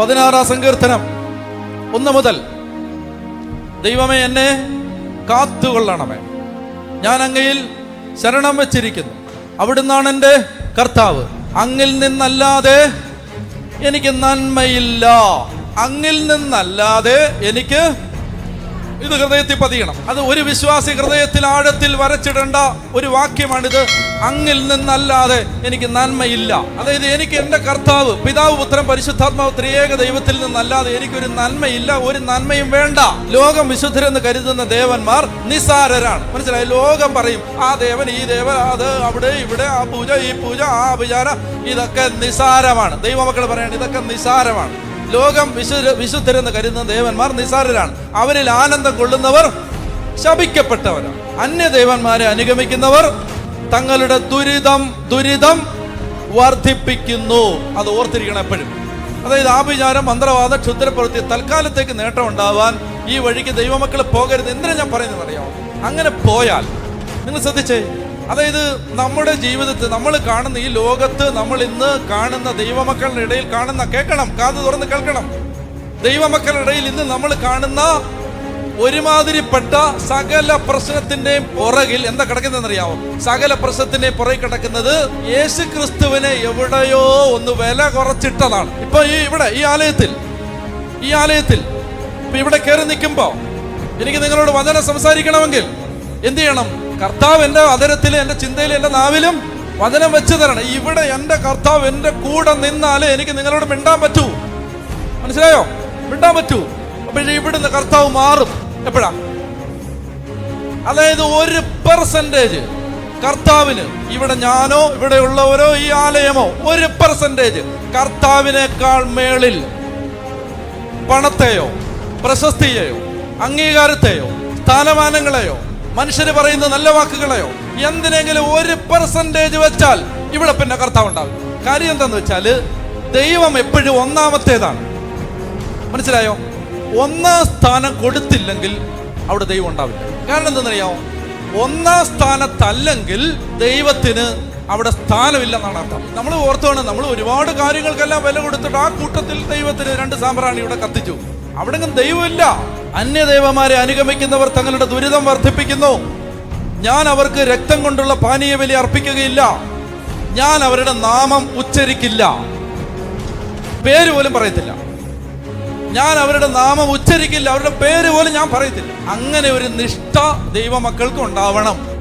പതിനാറാം സങ്കീർത്തനം. ഒന്ന് മുതൽ. ദൈവമേ എന്നെ കാത്തുകൊള്ളണമേ. ഞാൻ അങ്ങയിൽ ശരണം വെച്ചിരിക്കുന്നു. അവിടുന്നാണ് എന്റെ കർത്താവ്. അങ്ങിൽ നിന്നല്ലാതെ എനിക്ക് നന്മയില്ല. അങ്ങിൽ നിന്നല്ലാതെ എനിക്ക് ഇത് ഹൃദയത്തിൽ പതിയണം. അത് ഒരു വിശ്വാസി ഹൃദയത്തിൽ ആഴത്തിൽ വരച്ചിടേണ്ട ഒരു വാക്യമാണിത്. അങ്ങിൽ നിന്നല്ലാതെ എനിക്ക് നന്മയില്ല. അതായത് എനിക്ക് എന്റെ കർത്താവ് പിതാവ് പുത്രൻ പരിശുദ്ധാത്മാവ് ത്രിയേക ദൈവത്തിൽ നിന്നല്ലാതെ എനിക്കൊരു നന്മയില്ല ഒരു നന്മയും വേണ്ട. ലോകം വിശുദ്ധരെന്ന് കരുതുന്ന ദേവന്മാർ നിസാരരാണ് മനസ്സിലായി? ലോകം പറയും ആ ദേവൻ ഈ ദേവൻ അത് അവിടെ ഇവിടെ ആ പൂജ ഈ പൂജ ആ അഭിചാര ഇതൊക്കെ നിസാരമാണ് ദൈവമക്കൾ പറയാണ് ഇതൊക്കെ നിസാരമാണ് ലോകം വിശു വിശുദ്ധരെന്ന് കരുതുന്ന ദേവന്മാർ നിസാരരാണ്. അവരിൽ ആനന്ദം കൊള്ളുന്നവർ ശപിക്കപ്പെട്ടവരാണ്. അന്യദേവന്മാരെ അനുഗമിക്കുന്നവർ തങ്ങളുടെ ദുരിതം ദുരിതം വർദ്ധിപ്പിക്കുന്നു. അത് ഓർത്തിരിക്കണം എപ്പോഴും. അതായത് ആഭിചാരം മന്ത്രവാദ ക്ഷുദ്രപ്രവൃത്തി തൽക്കാലത്തേക്ക് നേട്ടം ഉണ്ടാവാൻ ഈ വഴിക്ക് ദൈവമക്കൾ പോകരുത്. എന്തിനാ ഞാൻ പറയുന്നത് അറിയാമോ? അങ്ങനെ പോയാൽ നിങ്ങൾ ശ്രദ്ധിച്ചേ? അതായത് നമ്മുടെ ജീവിതത്തിൽ നമ്മൾ കാണുന്ന ഈ ലോകത്ത് നമ്മൾ ഇന്ന് കാണുന്ന ദൈവമക്കളുടെ ഇടയിൽ കാണുന്ന കേൾക്കണം കാത് തുറന്ന് കേൾക്കണം. ദൈവമക്കളുടെ ഇടയിൽ ഇന്ന് നമ്മൾ കാണുന്ന ഒരുമാതിരിപ്പെട്ട സകല പ്രശ്നത്തിന്റെയും പുറകിൽ എന്താ കിടക്കുന്നതെന്നറിയാമോ സകല പ്രശ്നത്തിന്റെയും പുറകിൽ കിടക്കുന്നത് യേശു ക്രിസ്തുവിനെ എവിടെയോ ഒന്ന് വില കുറച്ചിട്ടതാണ്. ഇപ്പൊ ഈ ഇവിടെ ഈ ആലയത്തിൽ ഈ ആലയത്തിൽ ഇവിടെ കയറി നിൽക്കുമ്പോ എനിക്ക് നിങ്ങളോട് വചനം സംസാരിക്കണമെങ്കിൽ എന്ത് ചെയ്യണം? കർത്താവ് എന്റെ അതിരത്തിൽ എന്റെ ചിന്തയിലും എന്റെ നാവിലും വചനം വെച്ച് തരണം. ഇവിടെ എന്റെ കർത്താവ് എന്റെ കൂടെ നിന്നാലേ എനിക്ക് നിങ്ങളോട് മിണ്ടാൻ പറ്റൂ. മനസ്സിലായോ? മിണ്ടാൻ പറ്റൂ. അപ്പോഴേ ഇവിടുന്ന് കർത്താവ് മാറും. എപ്പോഴാ? അതായത് ഒരു പെർസെന്റേജ് കർത്താവിന് ഇവിടെ ഞാനോ ഇവിടെ ഉള്ളവരോ ഈ ആലയമോ ഒരു പെർസെന്റേജ് കർത്താവിനേക്കാൾ മേളിൽ പണത്തെയോ പ്രശസ്തിയെയോ അംഗീകാരത്തെയോ സ്ഥാനമാനങ്ങളെയോ മനുഷ്യര് പറയുന്ന നല്ല വാക്കുകളെയോ? എന്തിനെങ്കിലും ഒരു പെർസെന്റേജ് വെച്ചാൽ ഇവിടെ പിന്നെ കർത്താവ് ഉണ്ടാവും കാര്യം എന്താന്ന് വെച്ചാൽ ദൈവം എപ്പോഴും ഒന്നാമത്തേതാണ്. മനസ്സിലായോ? ഒന്നാം സ്ഥാനം കൊടുത്തില്ലെങ്കിൽ അവിടെ ദൈവം ഉണ്ടാവില്ല. കാരണം എന്തെന്നറിയാമോ ഒന്നാം സ്ഥാനത്തല്ലെങ്കിൽ ദൈവത്തിന് അവിടെ സ്ഥാനമില്ലെന്നാണ് അർത്ഥം. നമ്മൾ ഓർത്തോണം നമ്മൾ ഒരുപാട് കാര്യങ്ങൾക്കെല്ലാം വില കൊടുത്തിട്ട് ആ കൂട്ടത്തിൽ ദൈവത്തിന് രണ്ട് സാമ്പ്രാണി ഇവിടെ കത്തിച്ചു. അവിടെങ്ങും ദൈവമില്ല. അന്യദൈവമാരെ അനുഗമിക്കുന്നവർ തങ്ങളുടെ ദുരിതം വർദ്ധിപ്പിക്കുന്നു. ഞാൻ അവർക്ക് രക്തം കൊണ്ടുള്ള പാനീയ ബലി അർപ്പിക്കുകയില്ല. ഞാൻ അവരുടെ നാമം ഉച്ചരിക്കില്ല. പേര് പോലും പറയത്തില്ല. ഞാൻ അവരുടെ നാമം ഉച്ചരിക്കില്ല. അവരുടെ പേര് പോലും ഞാൻ പറയത്തില്ല. അങ്ങനെ ഒരു നിഷ്ഠ ദൈവമക്കൾക്ക് ഉണ്ടാവണം.